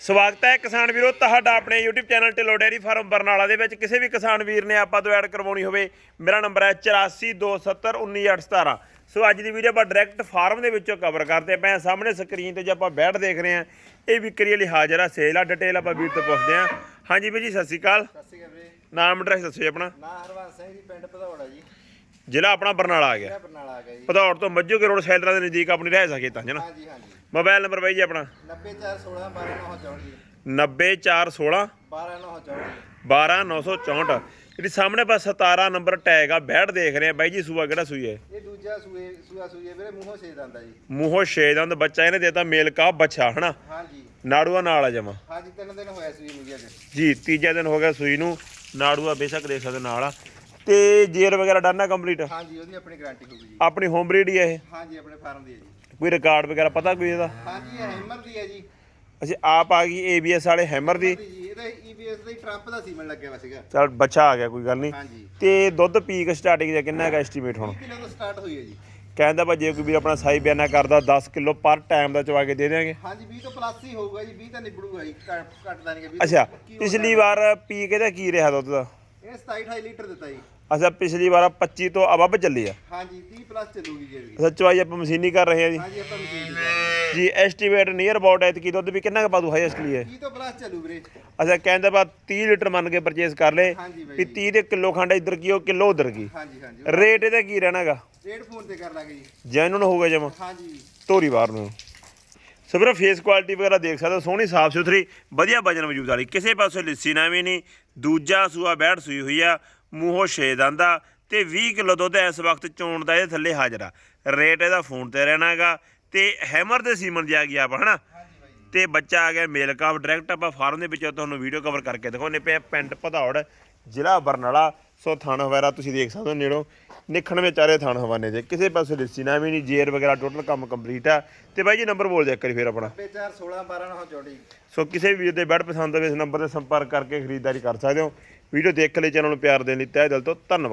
ਸਵਾਗਤ ਹੈ ਕਿਸਾਨ ਵੀਰੋ ਤੁਹਾਡਾ ਆਪਣੇ YouTube channel Dhillon dairy farm Barnala ਦੇ ਵਿੱਚ। ਕਿਸੇ ਵੀ ਕਿਸਾਨ ਵੀਰ ਨੇ ਆਪਾਂ ਤੋਂ ਐਡ ਕਰਵਾਉਣੀ ਹੋਵੇ ਮੇਰਾ ਨੰਬਰ ਹੈ 8427191817 ਸੋ ਅੱਜ ਦੀ ਵੀਡੀਓ ਆਪਾਂ ਡਾਇਰੈਕਟ ਫਾਰਮ ਦੇ ਵਿੱਚੋਂ ਕਵਰ ਕਰਦੇ ਪਏ ਹਾਂ। ਸਾਹਮਣੇ ਸਕਰੀਨ ਤੇ ਜੇ ਆਪਾਂ ਬੈਠ ਦੇਖ ਰਹੇ ਹਾਂ ਇਹ ਵਿਕਰੀ ਲਈ ਹਾਜ਼ਰ ਆ ਸੇਲ ਆ ਡਿਟੇਲ ਆਪਾਂ ਵੀਰ ਤੋਂ ਪੁੱਛਦੇ ਹਾਂ। ਹਾਂਜੀ ਵੀਰ ਜੀ ਸਤਿ ਸ਼੍ਰੀ ਅਕਾਲ। ਸਤਿ ਸ਼੍ਰੀ ਅਕਾਲ ਨਾਮ ਐਡਰੈਸ ਦੱਸੋ ਜੀ ਆਪਣਾ। ਨਾ ਹਰਵੰਸ ਸਿੰਘ ਜੀ ਪਿੰਡ ਭਦੌੜਾ ਜੀ। ਜ਼ਿਲ੍ਹਾ ਆਪਣਾ ਬਰਨਾਲਾ ਆ ਗਿਆ। ਮੇਰਾ ਬਰਨਾਲਾ ਆ ਗਿਆ ਜੀ। ਭਦੌੜ ਤੋਂ ਮੱਝੂਕੇ ਰੋਡ ਸੈਲਰਾਂ ਦੇ ਨਜ਼ਦੀਕ ਆਪਣੀ ਰਹਿ ਸਕੇ ਤਾਂ ਜਨਾ ਹਾਂਜੀ ਹਾਂਜੀ। ਮੋਬਾਈਲ ਨੰਬਰ ਬਾਈ ਜੀ ਆਪਣਾ। 90416 12964 ਜੀ। 90416 12964 12964 ਜਿਹੜੀ ਸਾਹਮਣੇ ਪਾਸ 17 ਨੰਬਰ ਟੈਗ ਆ ਬੈਠ ਦੇਖ ਰਹੇ ਆ। ਬਾਈ ਜੀ ਸੂਆ ਕਿਹੜਾ ਸੂਈ ਹੈ? ਇਹ ਦੂਜਾ ਸੂਏ ਸੂਆ ਸੂਏ ਵੀਰੇ ਮੂੰਹੋਂ ਛੇ ਦੰਦਾ ਜੀ। ਮੂੰਹੋਂ ਛੇ ਦੰਦ ਬੱਚਾ ਇਹਨੇ ਦੇਤਾ ਮੇਲ ਕਾ ਬੱਚਾ ਹਨਾ ਹਾਂਜੀ। ਨਾੜੂਆ ਨਾਲ ਆ ਜਮਾ। ਹਾਂਜੀ ਤਿੰਨ ਦਿਨ ਹੋਇਆ ਸੂਈ ਨੂੰ ਜੀ ਜੀ ਤੀਜਾ ਦਿਨ ਹੋ ਗਿਆ ਸੂਈ ਨੂੰ। ਨਾੜੂਆ ਬੇਸ਼ੱਕ ਦੇਖ ਸਕਦੇ ਨਾਲ ਆ। ਤੇ ਜੇਰ ਵਗੈਰਾ ਡਾਨਾ ਕੰਪਲੀਟ ਹਾਂਜੀ ਉਹਦੀ ਆਪਣੀ ਗਾਰੰਟੀ ਹੋਊਗੀ ਜੀ। ਆਪਣੀ ਹੋਮ ਬਰੀਡ ਹੀ ਆ ਇਹ? ਹਾਂਜੀ ਆਪਣੇ ਫਾਰਮ ਦੀ ਹੈ ਜੀ। ਕੋਈ ਰਿਕਾਰਡ ਵਗੈਰਾ ਪਤਾ ਕੋਈ ਇਹਦਾ? ਹਾਂਜੀ ਇਹ ਹੈਮਰ ਦੀ ਹੈ ਜੀ। ਅਸੀਂ ਆਪ ਆ ਗਈ ਏਬੀਐਸ ਵਾਲੇ ਹੈਮਰ ਦੀ? ਜੀ ਇਹਦਾ ਈਬੀਐਸ ਦਾ ਹੀ ਟਰੰਪ ਦਾ ਸੀਮਨ ਲੱਗਿਆ ਵਾ ਸੀਗਾ। ਚਲ ਬੱਚਾ ਆ ਗਿਆ ਕੋਈ ਗੱਲ ਨਹੀਂ। ਹਾਂਜੀ। ਤੇ ਦੁੱਧ ਪੀਕ ਸਟਾਰਟਿੰਗ ਦਾ ਕਿੰਨਾ ਹੈਗਾ ਐਸਟੀਮੇਟ ਹੁਣ? 20 ਕਿਲੋ ਤੋਂ ਸਟਾਰਟ ਹੋਈ ਹੈ ਜੀ। ਕਹਿੰਦਾ ਭਾ ਜੇ ਕੋਈ ਵੀਰ ਆਪਣਾ ਸਾਈ ਬਿਆਨਾ ਕਰਦਾ 10 ਕਿਲੋ ਪਰ ਟਾਈਮ ਦਾ ਚਵਾ ਕੇ ਦੇ ਦੇਵਾਂਗੇ ਹਾਂਜੀ 20 ਤੋਂ ਪਲੱਸ ਹੀ ਹੋਊਗਾ ਜੀ 20 ਤਾਂ ਨਿਬੜੂਗਾ ਜੀ ਘੱਟ ਘੱਟ ਦਾ ਨਹੀਂ ਕਿ 20 ਅੱਛਾ ਕੀ ਹੋਊਗਾ? ਪਿਛਲੀ ਵਾਰ ਪੀ ਕੇ ਦਾ ਕੀ ਰਿਹਾ ਦੁੱਧ ਦਾ? ਇਹ 27 28 ਲੀਟਰ ਦਿੱਤਾ ਜੀ। ਅੱਛਾ ਪਿਛਲੀ ਵਾਰ 25 ਤੋਂ ਅਬੱਬ ਚੱਲੀ ਆ। ਹਾਂਜੀ 30 ਪਲੱਸ ਚੱਲੂਗੀ ਜੀ ਇਹਦੀ। ਅੱਛਾ ਚਵਾਈ ਆਪਾਂ ਮਸ਼ੀਨੀ ਕਰ ਰਹੇ ਆ ਜੀ। ਹਾਂਜੀ ਆਪਾਂ ਮਸ਼ੀਨ ਜੀ ਐਸਟੀਮੇਟ ਨੀਅਰ ਅਬਾਊਟ ਐਤਕੀ ਦੁੱਧ ਵੀ ਕਿੰਨਾ ਕੁ ਪਾਦੂ ਹਾਈਐਸਟ ਲਈ ਹੈ 30 ਤੋਂ ਪਲੱਸ ਚੱਲੂ ਵੀਰੇ। ਅੱਛਾ ਕਹਿੰਦਾ ਬਾ 30 ਲੀਟਰ ਮੰਨ ਕੇ ਪਰਚੇਸ ਕਰ ਲੇ ਹਾਂਜੀ ਬਾਈ ਵੀ 30 ਦੇ ਕਿਲੋ ਖੰਡ ਇੱਧਰ ਕੀ ਉਹ ਕਿਲੋ ਉਧਰ ਕੀ? ਹਾਂਜੀ ਹਾਂਜੀ। ਰੇਟ ਇਹਦਾ ਕੀ ਰਹਿਣਾਗਾ ਰੇਡ ਫੋਨ ਤੇ ਕਰ ਲਾਂਗੇ ਜੀ। ਜੈਨੂਨ ਹੋਊਗਾ ਜਮਾ। ਹਾਂਜੀ। ਧੋਰੀ ਵਾਰ ਨੂੰ। ਸੋ ਵੀਰੋ ਫੇਸ ਕੁਆਲਿਟੀ ਵਗੈਰਾ ਦੇਖ ਸਕਦੇ ਹੋ ਸੋਹਣੀ ਸਾਫ਼ ਸੁਥਰੀ ਵਧੀਆ ਵਜਨ ਵਜੂਦ ਵਾਲੀ ਕਿਸੇ ਪਾਸੇ ਲਿੱਸੀ ਨਾ ਵੀ ਨਹੀਂ ਦੂਜਾ ਸੂਆ ਬੈਠ ਸੂਈ ਹੋਈ ਆ। ਮੂੰਹੋਂ ਛੇ ਦੰਦਾ ਤੇ 20 ਕਿਲੋ ਦੁੱਧ ਇਸ ਵਕਤ ਚੋਣ ਦਾ ਇਹਦੇ ਥੱਲੇ ਹਾਜ਼ਰ ਆ। ਰੇਟ ਇਹਦਾ ਫੋਨ ਤੇ ਰਹਿਣਾ ਹੈਗਾ ਤੇ ਹੈਮਰ ਦੇ ਸੀਮਨ ਜਾ ਗਿਆ ਆਪਾਂ ਹਨਾ? ਹਾਂਜੀ ਬਾਈ ਤੇ ਬੱਚਾ ਆ ਗਿਆ ਮੇਲ ਕਾਪ ਡਾਇਰੈਕਟ ਆਪਾਂ ਫਾਰਮ ਦੇ ਵਿੱਚੋਂ ਤੁਹਾਨੂੰ ਵੀਡੀਓ ਕਵਰ ਕਰਕੇ ਦਿਖਾਉਣੇ ਪਏ ਪਿੰਡ ਭਦੌੜ, ਜ਼ਿਲ੍ਹਾ ਬਰਨਾਲਾ। ਸੋ ਥਣ ਵਗੈਰਾ ਤੁਸੀਂ ਦੇਖ ਸਕਦੇ ਹੋ ਨੇੜੋਂ। ਨਿਖਣ ਵਿੱਚ ਚਾਰੇ ਥਣ ਹਵਾਨੇ ਜੇ। ਕਿਸੇ ਪਾਸੇ ਲਿੱਸੀ ਨਾ ਵੀ ਨਹੀਂ ਜੇਰ ਵਗੈਰਾ ਟੋਟਲ ਕੰਮ ਕੰਪਲੀਟ ਆ। ਤੇ ਬਾਈ ਜੀ ਨੰਬਰ ਬੋਲ ਦਿਆ ਕਰੀ ਫਿਰ ਆਪਣਾ। 9416 12964 ਸੋ ਕਿਸੇ ਵੀ ਦੇ ਬੈਡ ਪਸੰਦ ਹੋਵੇ ਇਸ ਨੰਬਰ ਤੇ ਸੰਪਰਕ ਕਰਕੇ ਖਰੀਦਦਾਰੀ ਕਰ ਸਕਦੇ ਹੋ। ਵੀਡੀਓ ਦੇਖ ਲਈ ਚੈਨਲ ਨੂੰ ਪਿਆਰ ਦੇਣ ਲਈ ਤਹਿ ਦਿਲ ਤੋਂ ਧੰਨਵਾਦ।